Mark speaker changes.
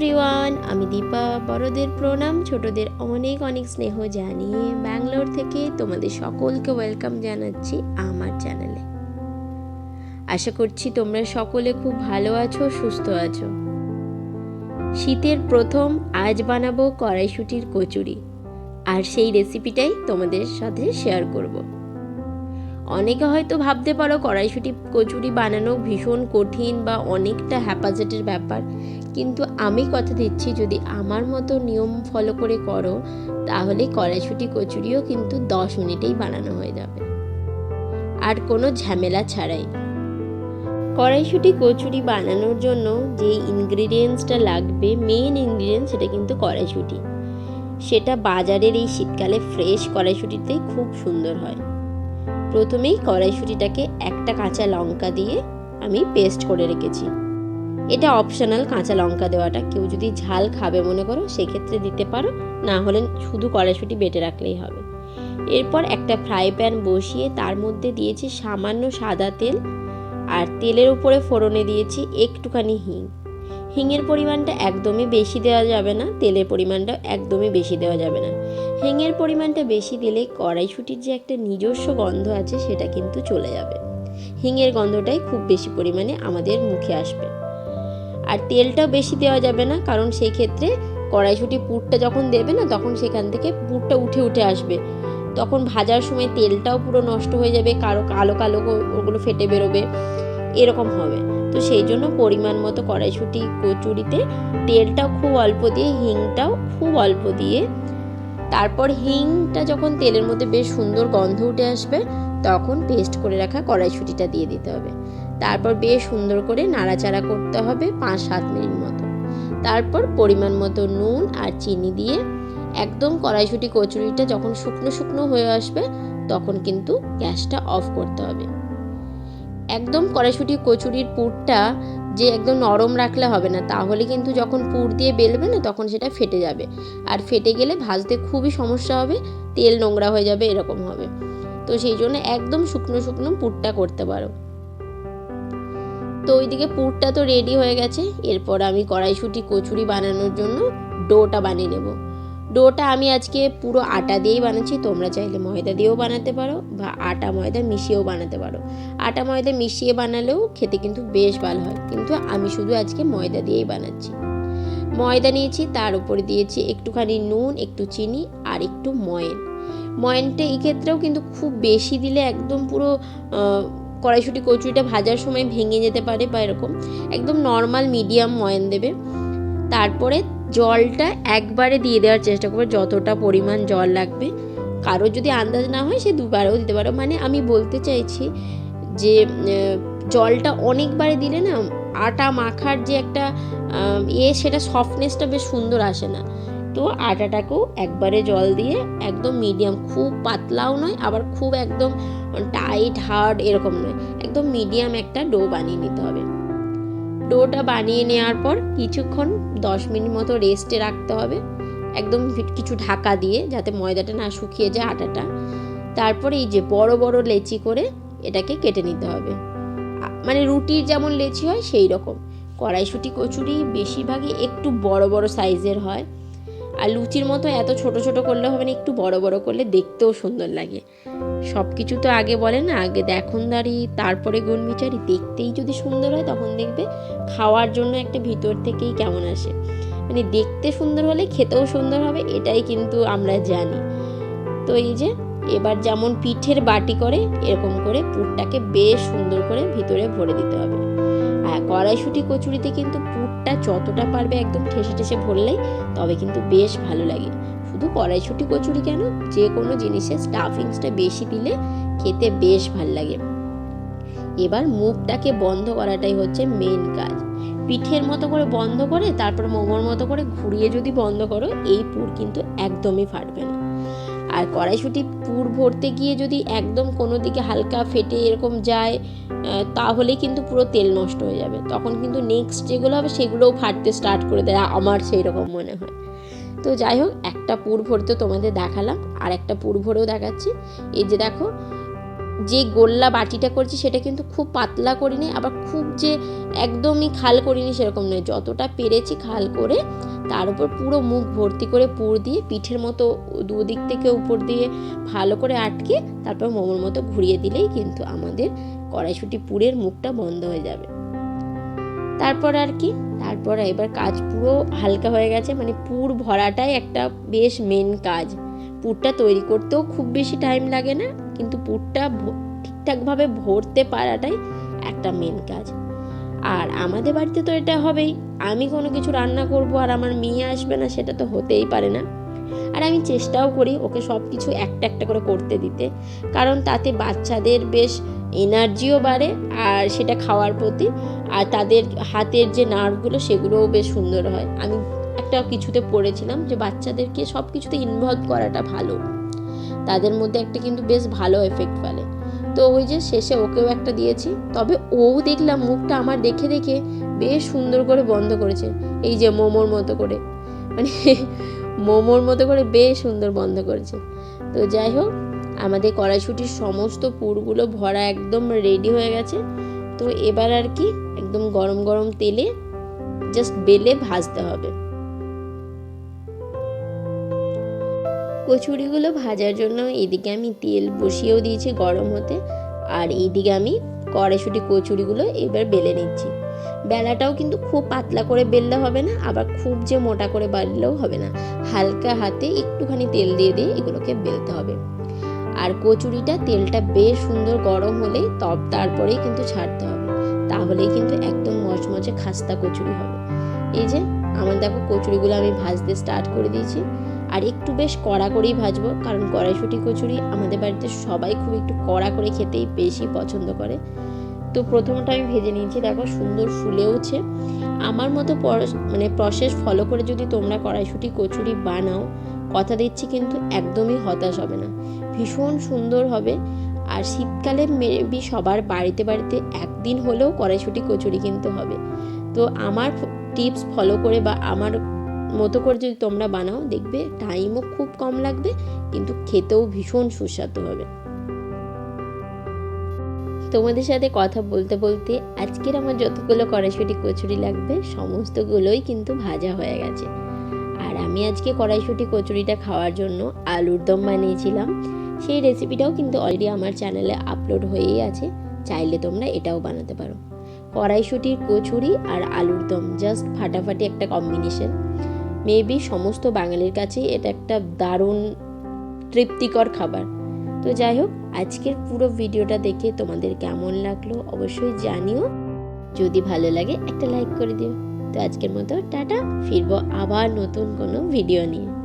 Speaker 1: Everyone আমি দীপা, বড়দের প্রণাম, ছোটদের অনেক অনেক স্নেহ জানিয়ে ব্যাঙ্গালোর থেকে তোমাদের সকলকে ওয়েলকাম জানাচ্ছি আমার চ্যানেলে আশা করছি তোমরা সকলে খুব ভালো আছো, সুস্থ আছো। শীতের প্রথম আজ বানাবো কড়াইশুটির কচুরি, আর সেই রেসিপিটাই তোমাদের সাথে শেয়ার করব। অনেকে হয়তো ভাবতে পারো কড়াইশুটি কচুরি বানানো ভীষণ কঠিন বা অনেকটা হ্যাপাজেটের ব্যাপার কিন্তু আমি কথা দিচ্ছি, যদি আমার মতো নিয়ম ফলো করে করো, তাহলে কড়াইশুটি কচুরিও কিন্তু দশ মিনিটেই বানানো হয়ে যাবে। আর কোনো ঝামেলা ছাড়াই। কড়াইশুটি কচুরি বানানোর জন্য যে ইনগ্রিডিয়েন্টসটা লাগবে মেন ইনগ্রিডিয়েন্টস সেটা কিন্তু কড়াইশুটি সেটা বাজারের এই শীতকালে ফ্রেশ কড়াইশুটিতেই খুব সুন্দর হয়। প্রথমেই কড়াইশুটিটাকে একটা কাঁচা লঙ্কা দিয়ে আমি পেস্ট করে রেখেছি। এটা অপশনাল কাঁচা লঙ্কা দেওয়াটা। কেউ যদি ঝাল খাবে মনে করো, সেক্ষেত্রে দিতে পারো। না হলে শুধু কড়াইশুটি বেটে রাখলেই হবে। এরপর একটা ফ্রাই প্যান বসিয়ে তার মধ্যে দিয়েছি সামান্য সাদা তেল। আর তেলের উপরে ফোড়নে দিয়েছি একটুখানি হিং। হিঙের পরিমাণটা একদমই বেশি দেওয়া যাবে না, তেলের পরিমাণটা একদমই বেশি দেওয়া যাবে না। হিঙের পরিমাণটা বেশি দিলে কড়াইশুটির যে একটা নিজস্ব গন্ধ আছে, সেটা কিন্তু চলে যাবে। হিঙের গন্ধটাই খুব বেশি পরিমাণে আমাদের মুখে আসবে। আর তেলটাও বেশি দেওয়া যাবে না, কারণ সেই ক্ষেত্রে কড়াইশুটি পুরটা যখন দেবে না, তখন সেখান থেকে পুরটা উঠে উঠে আসবে। তখন ভাজার সময় তেলটাও পুরো নষ্ট হয়ে যাবে, কারও কালো কালো ওগুলো ফেটে বেরোবে, এরকম হবে। তো সেই জন্য পরিমাণ মতো কড়াইশুটি কচুরিতে তেলটাও খুব অল্প দিয়ে, হিংটাও খুব অল্প দিয়ে, তারপর হিংটা যখন তেলের মধ্যে বেশ সুন্দর গন্ধ উঠে আসবে, তখন পেস্ট করে রাখা কড়াইশুটিটা দিয়ে দিতে হবে। তারপর বেশ সুন্দর করে নাড়াচাড়া করতে হবে পাঁচ সাত মিনিট মতো। তারপর পরিমাণ মতো নুন আর চিনি দিয়ে একদম কড়াইশুটি কচুরিটা যখন শুকনো শুকনো হয়ে আসবে তখন কিন্তু গ্যাসটা অফ করতে হবে। একদম কড়াইশুটি কচুরির পুরটা যে একদম নরম রাখলে হবে না, তাহলে কিন্তু যখন পুর দিয়ে বেলবে না তখন সেটা ফেটে যাবে। আর ফেটে গেলে ভাজতে খুবই সমস্যা হবে, তেল নোংরা হয়ে যাবে এরকম হবে। তো সেই জন্য একদম শুকনো শুকনো পুরটা করতে পারো। তো ওইদিকে পুরটা তো রেডি হয়ে গেছে। এরপর আমি কড়াইশুটি, কচুরি বানানোর জন্য ডোটা বানিয়ে নেব। ডোটা আমি আজকে পুরো আটা দিয়েই বানাচ্ছি। তোমরা চাইলে ময়দা দিয়েও বানাতে পারো বা আটা ময়দা মিশিয়েও বানাতে পারো। আটা ময়দা মিশিয়ে বানালেও খেতে কিন্তু বেশ ভালো হয়। কিন্তু আমি শুধু আজকে ময়দা দিয়েই বানাচ্ছি। ময়দা নিয়েছি, তার উপরে দিয়েছি একটুখানি নুন, একটু চিনি আর একটু ময়ন। ময়নটা এই ক্ষেত্রেও কিন্তু খুব বেশি দিলে একদম পুরো কড়াইশুটি কচুরিটা ভাজার সময় ভেঙে যেতে পারে বা এরকম। একদম নর্মাল মিডিয়াম ময়ন দেবে। তারপরে জলটা একবারে দিয়ে দেওয়ার চেষ্টা করবে, যতটা পরিমাণ জল লাগবে। কারও যদি আন্দাজ না হয়, সে দুবারেও দিতে পারো। মানে আমি বলতে চাইছি যে জলটা অনেকবারে দিলে না, আটা মাখার যে একটা ইয়ে সেটা সফটনেসটা বেশ সুন্দর আসে না। তো আটাটাকেও একবারে জল দিয়ে একদম মিডিয়াম খুব পাতলাও নয়, আবার খুব একদম টাইট হার্ড এরকম নয়। একদম মিডিয়াম একটা ডো বানিয়ে নিতে হবে। ডোটা বানিয়ে নেওয়ার পর কিছুক্ষণ দশ মিনিট মতো রেস্টে রাখতে হবে। একদম কিছু ঢাকা দিয়ে যাতে ময়দাটা না শুকিয়ে যায় আটাটা। তারপরে এই যে বড় বড় লেচি করে এটাকে কেটে নিতে হবে। মানে রুটির যেমন লেচি হয় সেই রকম কড়াইশুটি, কচুরি বেশিরভাগই একটু বড় বড় সাইজের হয়। আর লুচির মতো এত ছোট ছোট করলে হবে না, একটু বড় বড় করলে দেখতেও সুন্দর লাগে। সব কিছু তো আগে বলে না, আগে দেখনদারি, তারপরে গুণমিচারি দেখতেই যদি সুন্দর হয় তখন দেখবে খাওয়ার জন্য একটা ভিতর থেকেই কেমন আসে। মানে দেখতে সুন্দর হলে খেতেও সুন্দর হবে, এটাই কিন্তু আমরা জানি। তো এই যে, এবার যেমন পিঠের বাটি করে, এরকম করে পুরটাকে বেশ সুন্দর করে ভিতরে ভরে দিতে হবে। আর কড়াইশুটি, কচুরিতে কিন্তু পুরটা যতটা পারবে একদম ঠেসে ঠেসে ভরলেই তবে কিন্তু বেশ ভালো লাগে। শুধু কড়াইশুটি, কচুরি কেন? যে কোনো জিনিসের স্টাফিংসটা বেশি দিলে খেতে বেশ ভালো লাগে। এবার মুখটাকে বন্ধ করাটাই হচ্ছে মেন কাজ। পিঠের মতো করে বন্ধ করে, তারপর মোমোর মতো করে ঘুরিয়ে যদি বন্ধ করো, এই পুর কিন্তু একদমই ফাটবে না। আর কড়াইশুটি পুর ভরতে গিয়ে যদি একদম কোনো দিকে হালকা ফেটে এরকম যায় তাহলে কিন্তু পুরো তেল নষ্ট হয়ে যাবে। তখন কিন্তু নেক্সট যেগুলো হবে সেগুলোও ফাটতে স্টার্ট করে দেয়, আমার সেই রকম মনে হয়। তো যাই হোক, একটা পুর ভরতে তোমাদের দেখালাম, আর একটা পুর ভরেও দেখাচ্ছি। এই যে দেখো, যে গোল্লা বাটিটা করছি সেটা কিন্তু খুব পাতলা করিনি, আবার খুব যে একদমই খাল করিনি সেরকম নয়, যতটা পেরেছি খাল করে তার উপর পুরো মুখ ভর্তি করে পুর দিয়ে পিঠের মতো দুদিক থেকে উপর দিয়ে ভালো করে আটকে তারপর মোমোর মতো ঘুরিয়ে দিলেই কিন্তু আমাদের কড়াইশুটি পুরের মুখটা বন্ধ হয়ে যাবে। তারপর আর কি? তারপর এবার কাজ পুরো হালকা হয়ে গেছে মানে পুর ভরাটাই একটা বেশ মেন কাজ। পুরটা তৈরি করতেও খুব বেশি টাইম লাগে না, কিন্তু পুরটা ঠিকঠাকভাবে ভরতে পারাটাই একটা মেন কাজ। আর আমাদের বাড়িতে তো এটা হবেই। আমি কোনো কিছু রান্না করব আর আমার মেয়ে আসবে না, সেটা তো হতেই পারে না। আর আমি চেষ্টাও করি ওকে সব কিছু একটা একটা করে করতে দিতে। কারণ তাতে বাচ্চাদের বেশ এনার্জিও বাড়ে আর সেটা খাওয়ার প্রতি। আর তাদের হাতের যে নার্ভগুলো সেগুলোও বেশ সুন্দর হয়। আমি একটা কিছুতে পড়েছিলাম যে বাচ্চাদেরকে সব কিছুতে ইনভলভ করাটা ভালো। তাদের মধ্যে একটা কিন্তু বেশ ভালো এফেক্ট ফেলে। তো ওই যে শেষে ওকেও একটা দিয়েছি। তবে ও দেখলাম মুখটা আমার দেখে দেখে বেশ সুন্দর করে বন্ধ করেছে। এই যে মোমোর মতো করে। মানে মোমোর মতো করে বেশ সুন্দর বন্ধ করেছে। তো যাই হোক, আমাদের কড়াইশুটির সমস্ত পুরগুলো ভরা একদম রেডি হয়ে গেছে। তো এবার আর কি একদম গরম গরম তেলে জাস্ট বেলে ভাজতে হবে। কচুরিগুলো ভাজার জন্য এদিকে আমি তেল বসিয়েও দিয়েছি গরম হতে। আর এইদিকে আমি কড়াইশুটি কচুরিগুলো এবার বেলে নিচ্ছি। বেলাটাও কিন্তু খুব পাতলা করে বেললে হবে না, আবার খুব যে মোটা করে বাড়লেও হবে না। হালকা হাতে একটুখানি তেল দিয়ে দিয়ে এগুলোকে বেলতে হবে। আর কচুরিটা তেলটা বেশ সুন্দর গরম হলেই তব তারপরেই কিন্তু ছাড়তে হবে। তাহলেই কিন্তু একদম মচমচে খাস্তা কচুরি হবে। এই যে, আমার দেখো কচুরিগুলো আমি ভাজতে স্টার্ট করে দিয়েছি। আর একটু বেশ কড়া করেই ভাজবো, কারণ কড়াইশুটি কচুরি আমাদের বাড়িতে সবাই খুব একটু কড়া করে খেতেই বেশি পছন্দ করে। তো প্রথমটা আমি ভেজে নিয়েছি, দেখো সুন্দর ফুলেওছে আমার মতো মানে প্রসেস ফলো করে যদি তোমরা কড়াইশুটি কচুরি বানাও, কথা দিচ্ছি কিন্তু একদমই হতাশ হবে না। ভীষণ সুন্দর হবে। আর শীতকালে মেবি সবার বাড়িতে বাড়িতে একদিন হলেও কড়াইশুটি কচুরি কিন্তু হবে। তো আমার টিপস ফলো করে বা আমার মতো করে যদি তোমরা বানাও, দেখবে টাইমও খুব কম লাগবে, কিন্তু খেতেও ভীষণ সুস্বাদু হবে। তোমাদের সাথে কথা বলতে বলতে আজকের আমার যতগুলো কড়াইশুটি কচুরি লাগবে, সমস্তগুলোই কিন্তু ভাজা হয়ে গেছে। আর আমি আজকে কড়াইশুটি কচুরিটা খাওয়ার জন্য আলুর দম বানিয়েছিলাম। সেই রেসিপিটাও কিন্তু অলরেডি আমার চ্যানেলে আপলোড হয়েই আছে, চাইলে তোমরা এটাও বানাতে পারো। কড়াইশুটির কচুরি আর আলুর দম জাস্ট ফাটাফাটি একটা কম্বিনেশন মেবি সমস্ত বাঙালির কাছেই এটা একটা দারুণ, তৃপ্তিকর খাবার। তো যাই হোক, আজকের পুরো ভিডিওটা দেখে তোমাদের কেমন লাগল অবশ্যই জানিও। যদি ভালো লাগে, একটা লাইক করে দিও। তো আজকের মতো, টাটা। ফিরবো আবার নতুন কোনো ভিডিও নিয়ে।